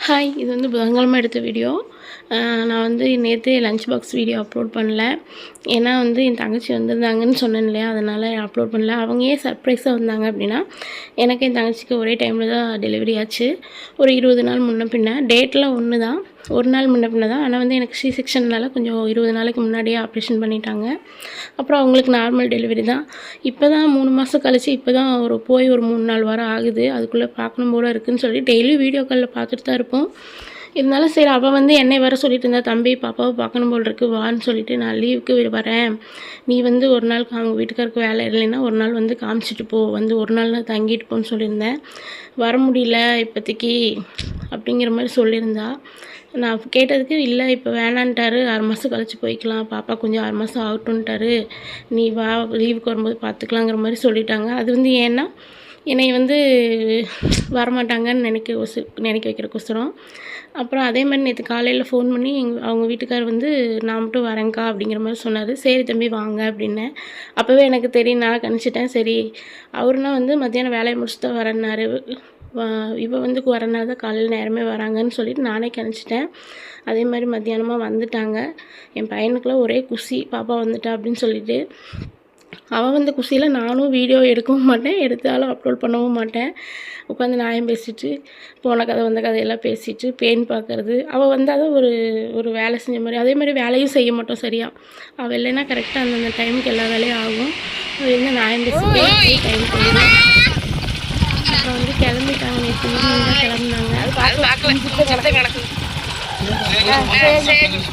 Hi இது வந்து புதன்கிழமை எடுத்த வீடியோ நான் வந்து நேற்று லஞ்ச் பாக்ஸ் வீடியோ அப்லோட் பண்ணல. ஏன்னா வந்து என் தங்கச்சி வந்திருந்தாங்கன்னு சொன்னேன் இல்லையா? அதனால் அப்லோட் பண்ணல. அவங்க ஏன் சர்ப்ரைஸாக வந்தாங்க அப்படின்னா எனக்கு என் தங்கச்சிக்கு ஒரே டைமில் தான் டெலிவரி ஆச்சு. ஒரு இருபது நாள் முன்ன பின்ன. டேட்டில் ஒன்று தான் ஒரு நாள் முன்ன பின்ன தான். ஆனால் வந்து எனக்கு சி செக்ஷன்னால் கொஞ்சம் இருபது நாளைக்கு முன்னாடியே ஆப்ரேஷன் பண்ணிட்டாங்க. அப்புறம் அவங்களுக்கு நார்மல் டெலிவரி தான். இப்போ தான் மூணு மாதம் கழிச்சு இப்போ தான் ஒரு போய் ஒரு மூணு நாள் வாரம் ஆகுது. அதுக்குள்ளே பார்க்கணும் போல் இருக்குதுன்னு சொல்லி டெய்லி வீடியோ காலில் பார்த்துட்டு தான் இருப்போம். இருந்தாலும் சரி அவள் வந்து என்னை வர சொல்லிட்டு இருந்தா தம்பி பாப்பாவை பார்க்கணும் போல் இருக்கு வான்னு சொல்லிட்டு நான் லீவுக்கு வரேன். நீ வந்து ஒரு நாள் அவங்க வீட்டுக்காருக்கு வேலை இல்லைன்னா ஒரு நாள் வந்து காமிச்சிட்டு போ. வந்து ஒரு நாள் நான் தங்கிட்டு போன்னு சொல்லியிருந்தேன். வர முடியல இப்போதைக்கு. அப்படிங்கிற மாதிரி சொல்லியிருந்தா. நான் கேட்டதுக்கு இல்லை இப்போ வேணான்ட்டாரு. ஆறு மாதம் கழிச்சு போய்க்கலாம். பாப்பா கொஞ்சம் ஆறு மாதம் ஆகட்டும்ட்டாரு. நீ வா லீவுக்கு வரும்போது பார்த்துக்கலாங்கிற மாதிரி சொல்லிட்டாங்க. அது வந்து ஏன்னா என்னை வந்து வரமாட்டாங்கன்னு நினைக்க ஒசு நினைக்க வைக்கிறக்கோசரம் அப்புறம் அதே மாதிரி நேற்று காலையில் ஃபோன் பண்ணி எங்கள் அவங்க வீட்டுக்கார் வந்து நான் மட்டும் வரேங்க்கா அப்படிங்கிற மாதிரி சொன்னார். சரி தம்பி வாங்க அப்படின்னேன் அப்போவே எனக்கு தெரியும் நான் கணிச்சிட்டேன். சரி அவருனா வந்து மத்தியானம் வேலையை முடிச்சுட்டு தான் வரேன்னாரு. இவள் வந்து வரனால தான் காலையில் நேரமே வராங்கன்னு சொல்லிட்டு நானே கிணச்சிட்டேன் அதே மாதிரி மத்தியானமாக வந்துட்டாங்க என் பையனுக்குலாம் ஒரே குஷி பாப்பா வந்துட்டா அப்படின்னு சொல்லிட்டு அவன் வந்து குஷியில் நானும் வீடியோ எடுக்கவும் மாட்டேன் எடுத்தாலும் அப்லோட் பண்ணவும் மாட்டேன் உட்காந்து நாயம் பேசிட்டு போன கதை வந்த கதையெல்லாம் பேசிட்டு பேன் பார்க்குறது அவள் வந்தால் தான் ஒரு ஒரு வேலை செஞ்ச மாதிரி அதே மாதிரி வேலையும் செய்ய மாட்டோம் சரியா அவள் இல்லைன்னா கரெக்டாக அந்தந்த டைமுக்கு எல்லா வேலையும் ஆகும் அவள் என்ன நாயம் பேசிட்டு டைம் கிளம்பிட்டாங்க நேற்று கிளம்புனாங்க